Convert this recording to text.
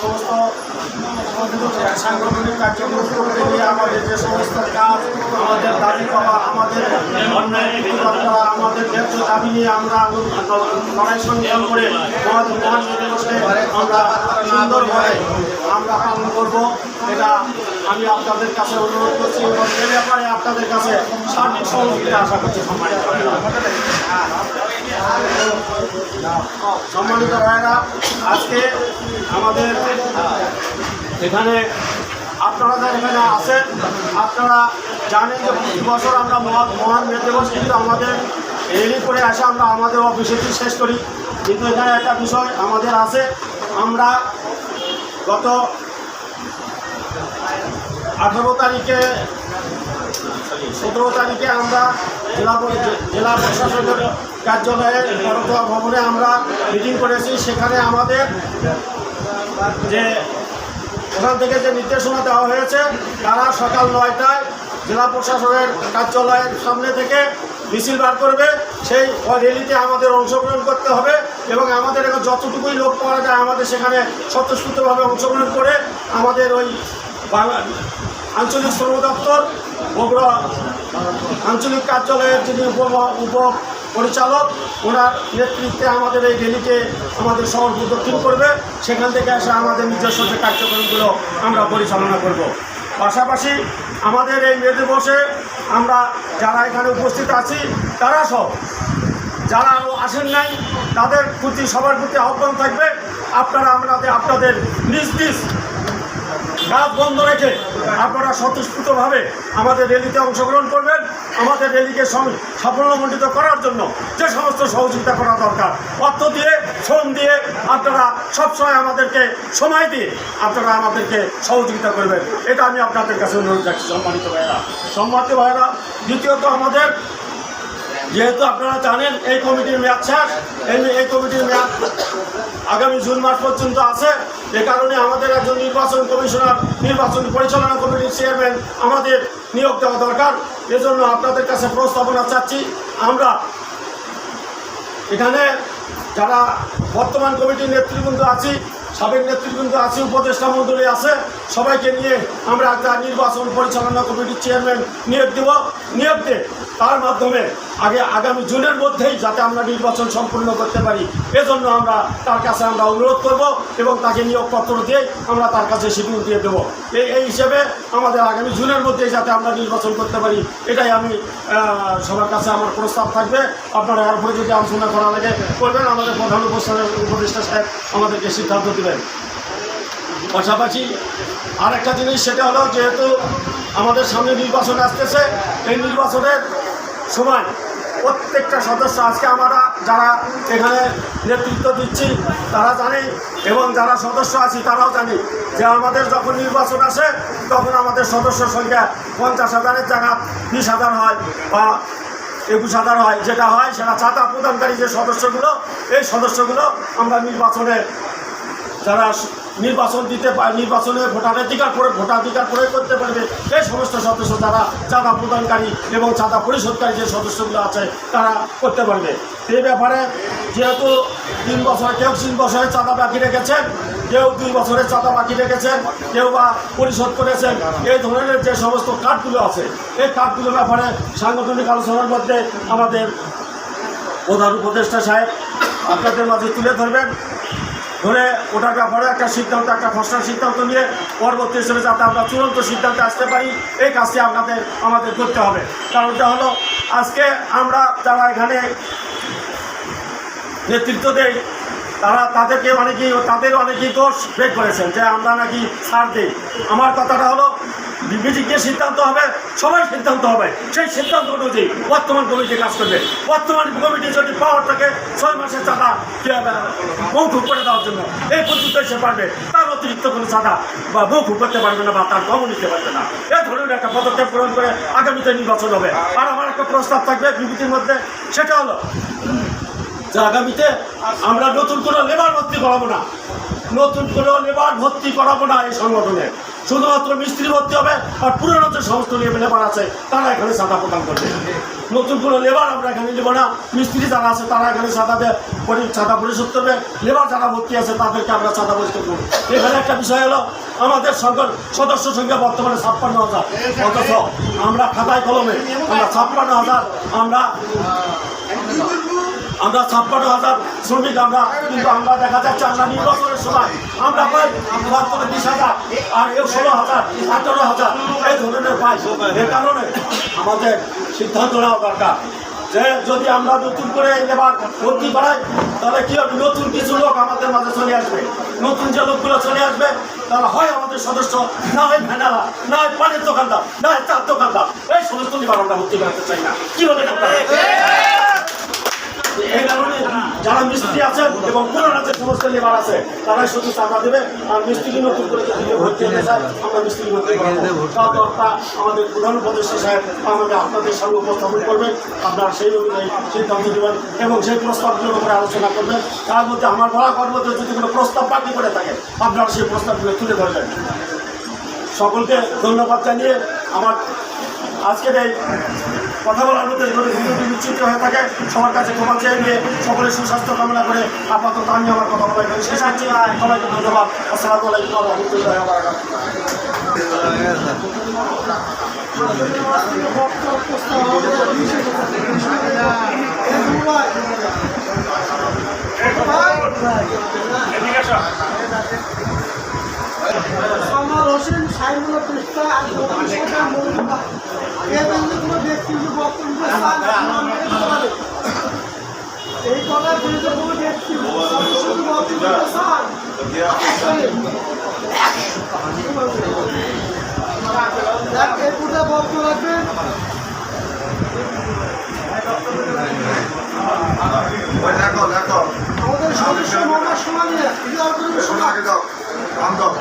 সমস্ত সাংগঠনিক কার্যক্রম করতে গিয়ে আমাদের যে সমস্ত কাজ, আমাদের দাবি করা, আমাদের অন্যায় করা, আমাদের ন্যায্য দাবি নিয়ে আমরা লড়াই সংগ্রাম করে আমাদের মহান আমরা সুন্দরভাবে আমরা পালন করব। এটা আমি আপনাদের কাছে অনুরোধ করছি এবং এ ব্যাপারে আপনাদের কাছে সার্বিক সহযোগিতা আশা করছি সম্মানিত। সম্মানিত আজকে আমাদের এখানে আপনারা যারা এখানে আছেন, আপনারা জানেন যে প্রতি বছর আমরা মহা- মহান মে দিবস কিন্তু আমাদের রেলি করে আসে, আমরা আমাদের অফিসেটি শেষ করি কিন্তু এখানে একটা বিষয় আমাদের আছে আমরা গত আঠারো তারিখে, সতেরো তারিখে আমরা জেলা জেলা প্রশাসনের কার্যালয়ে করতোয়া ভবনে আমরা মিটিং করেছি। সেখানে আমাদের যে, ওখান থেকে যে নির্দেশনা দেওয়া হয়েছে, তারা সকাল নয়টায় জেলা প্রশাসনের কার্যালয়ের সামনে থেকে মিছিল বার করবে। সেই র্যালিতে আমাদের অংশগ্রহণ করতে হবে এবং আমাদের এখন যতটুকুই লোক পাওয়া যায় আমাদের সেখানে স্বতঃস্ফূর্তভাবে অংশগ্রহণ করে আমাদের ওই বাংলা আঞ্চলিক শ্রম দপ্তর বগুড়া আঞ্চলিক কার্যালয়ের যিনি উপ পরিচালক ওনার নেতৃত্বে আমাদের এই র্যালিকে আমাদের শহর প্রদক্ষিণ করবে। সেখান থেকে এসে আমাদের নিজস্ব যে কার্যক্রমগুলো আমরা পরিচালনা করব। পাশাপাশি আমাদের এই মে দিবসে আমরা যারা এখানে উপস্থিত আছি, তারা সব, যারা আরও আসেন নাই, তাদের প্রতি, সবার প্রতি আহ্বান থাকবে। আপনারা আমাদের, আপনাদের নিজ নিজ কাজ বন্ধ রেখে আপনারা স্বতঃস্ফূর্তভাবে আমাদের র্যালিতে অংশগ্রহণ করবেন। আমাদের র্যালিকে সাফল্যমণ্ডিত করার জন্য যে সমস্ত সহযোগিতা করা দরকার, অর্থ দিয়ে, শ্রম দিয়ে আপনারা সবসময় আমাদেরকে সময় দিয়ে আপনারা আমাদেরকে সহযোগিতা করবেন। এটা আমি আপনাদের কাছে অনুরোধ রাখছি সম্মানিত ভাইয়েরা। সম্মানিত ভাইয়েরা, দ্বিতীয়ত আমাদের যেহেতু আপনারা জানেন, এই কমিটির মেয়াদ শেষ। এই কমিটির মেয়াদ আগামী জুন মাস পর্যন্ত আছে। এ কারণে আমাদের একজন নির্বাচন কমিশনার, নির্বাচন পরিচালনা কমিটির চেয়ারম্যান আমাদের নিয়োগ দেওয়া দরকার। এজন্য আপনাদের কাছে প্রস্তাবনা চাচ্ছি। আমরা এখানে যারা বর্তমান কমিটির নেতৃবৃন্দ আছি, সাবেক নেতৃবৃন্দ আছে, উপদেষ্টা মণ্ডলী আছে সবাইকে নিয়ে আমরা একটা নির্বাচন পরিচালনা কমিটির চেয়ারম্যান নিয়োগ দেব। নিয়োগ দিয়ে তার মাধ্যমে আগে আগামী জুনের মধ্যেই যাতে আমরা নির্বাচন সম্পূর্ণ করতে পারি, এজন্য আমরা তার কাছে আমরা অনুরোধ করব এবং তাকে নিয়োগপত্র দিয়ে আমরা তার কাছে শিডিউল দিয়ে দেবো। এই এই হিসেবে আমাদের আগামী জুনের মধ্যেই যাতে আমরা নির্বাচন করতে পারি, এটাই আমি সবার কাছে আমার প্রস্তাব থাকবে। আপনারা এরপরে যদি আলোচনা করা লাগে করবেন। আমাদের প্রধান উপস্থানের উপদেষ্টা সাহেব আমাদেরকে সিদ্ধান্ত দেবেন। পাশাপাশি আরেকটা জিনিস, সেটা হলো যেহেতু আমাদের সামনে নির্বাচন আসতেছে, এই নির্বাচনের সময় প্রত্যেকটা সদস্য, আজকে আমরা যারা এখানে নেতৃত্ব দিচ্ছি, তারা জানি এবং যারা সদস্য আছি, তারাও জানি যে আমাদের যখন নির্বাচন আসে, তখন আমাদের সদস্য সংখ্যা পঞ্চাশ হাজারের জায়গা বিশ হাজার হয় বা একুশ হাজার হয়, যেটা হয় সেটা চাঁদা প্রদানকারী যে সদস্যগুলো, এই সদস্যগুলো আমরা নির্বাচনে যারা নির্বাচন দিতে পারে, নির্বাচনে ভোটাধিকার করে, ভোটাধিকার প্রয়োগ করতে পারবে। এই সমস্ত সদস্য যারা চাঁদা প্রদানকারী এবং চাঁদা পরিশোধকারী যে সদস্যগুলো আছে, তারা করতে পারবে। এই ব্যাপারে যেহেতু তিন বছর কেউ তিন বছরের চাঁদা বাকি রেখেছেন, কেউ দুই বছরের চাঁদা বাকি রেখেছেন, কেউ বা পরিশোধ করেছেন, এই ধরনের যে সমস্ত কার্ডগুলো আছে, এই কার্ডগুলোর ব্যাপারে সাংগঠনিক আলোচনার মধ্যে আমাদের প্রধান উপদেষ্টা সাহেব আপনাদের মাঝে তুলে ধরবেন। ধরে ওটার ব্যাপারে একটা সিদ্ধান্ত, একটা খসড়া সিদ্ধান্ত নিয়ে পরবর্তী হিসেবে যাতে আমরা চূড়ান্ত সিদ্ধান্তে আসতে পারি, এই কাজটি আপনাদের, আমাদের করতে হবে। কারণটা হলো, আজকে আমরা যারা এখানে নেতৃত্ব দেই, তারা তাদেরকে অনেকেই, তাদের অনেকেই দোষ বের করেছেন যে আমরা নাকি ছাড় দিই। আমার কথাটা হলো বিজেপিকে সিদ্ধান্ত হবে, সবাই সিদ্ধান্ত হবে। সেই সিদ্ধান্ত অনুযায়ী বর্তমান কমিটি কাজ করবে। বর্তমান কমিটি যদি পাওয়ার থাকে, ছয় মাসের চাঁদা মৌকুব করে দেওয়ার জন্য। এই পর্যন্ত এসে পারবে। তার অতিরিক্ত কোনো চাঁদা বা মৌকুব করতে পারবে না বা তার কমও নিতে পারবে না। এ ধরনের একটা পদক্ষেপ গ্রহণ করে আগামীতে নির্বাচন হবে। আর আমার একটা প্রস্তাব থাকবে বিবৃতির মধ্যে। সেটা হলো যে আগামীতে আমরা নতুন কোনো লেবার ভর্তি করাবো না। নতুন কোনো লেবার ভর্তি করাবো না এই সংগঠনে। শুধুমাত্র মিস্ত্রি ভর্তি হবে আর পুরনো যে সমস্ত লেবার আছে, তারা এখানে সাদা প্রদান করবে। নতুন কোনো লেবার আমরা এখানে নেব না। মিস্ত্রি যারা আছে, তারা এখানে পরি- চাঁদা পরিশোধ করবে। লেবার যারা ভর্তি আছে, তাদেরকে আমরা চাঁদা পরিশোধ করব। এখানে একটা বিষয় হলো, আমাদের সংখ্যার সদস্য সংখ্যা বর্তমানে ছাপ্পান্ন হাজার। অথচ আমরা খাতায় কলমে আমরা ছাপ্পান্ন হাজার, আমরা আমরা ছাপ্পান্ন হাজার শ্রমিক, আমরা কিন্তু আমরা দেখা যাচ্ছে আমরা নির্বাচনের সময় আমরা পাই মাত্র বিশ হাজার আর এও ষোলো হাজার, আঠারো হাজার। এই ধরনের পাই। এ কারণে আমাদের সিদ্ধান্ত নেওয়া দরকার যে যদি আমরা নতুন করে এবার ভর্তি করাই, তাহলে কি হবে? নতুন কিছু লোক আমাদের মাঝে চলে আসবে। নতুন যে লোকগুলো চলে আসবে, তারা হয় আমাদের সদস্য, না হয় ভ্যানারা না হয় পানির দোকানদার, না হয় চার দোকানদার। এই সমস্ত নিবার আমরা ভর্তি করাতে চাই না। কি কারণে যারা মিস্ত্রি আছেন এবং পুরোনো যে সমস্ত লেবার আছে, তারাই শুধু টাকা দেবে। আর মিস্ত্রি নতুন করে কেউ ভর্তি হতে চায়, আমরা মিস্ত্রি করাবো আমাদের প্রধান উপদেষ্টা সাহেব আমাদের আপনাদের সামনে উপস্থাপন করবেন। আপনারা সেই অনুযায়ী সিদ্ধান্ত দেবেন এবং সেই প্রস্তাবগুলোর উপরে আলোচনা করবেন। তার মধ্যে আমার বলা কর্মতে যদি কোনো প্রস্তাব বাকি করে থাকে, আপনারা সেই প্রস্তাবগুলো তুলে ধরবেন। সকলকে ধন্যবাদ জানিয়ে আমার আজকের এই কথা বলার মধ্যে যদি ভিডিওটি বিচ্ছিন্ন হয়ে থাকে, সবার কাছে ক্ষমা চেয়ে নিয়ে সকলের সুস্বাস্থ্য কামনা করে আপাতত আমি আমার কথা বলা এখানে শেষ করছি। সবাইকে ধন্যবাদ। আসসালামু আলাইকুম রাহমাতুল্লাহি সামার সাইমুল পৃষ্ঠা আর ভবিষ্যতে মৌলিকা এ কিন্তু কোনো ব্যক্তির বক্তব্য পারে এই কথার বিরুদ্ধে কোনো ব্যক্তি শুধু বক্তব্য এই পুজো বক্তব্য রাখবেন ওই দেখো দেখো আমাদের সদস্য মোহাম্মদ কাম দাও।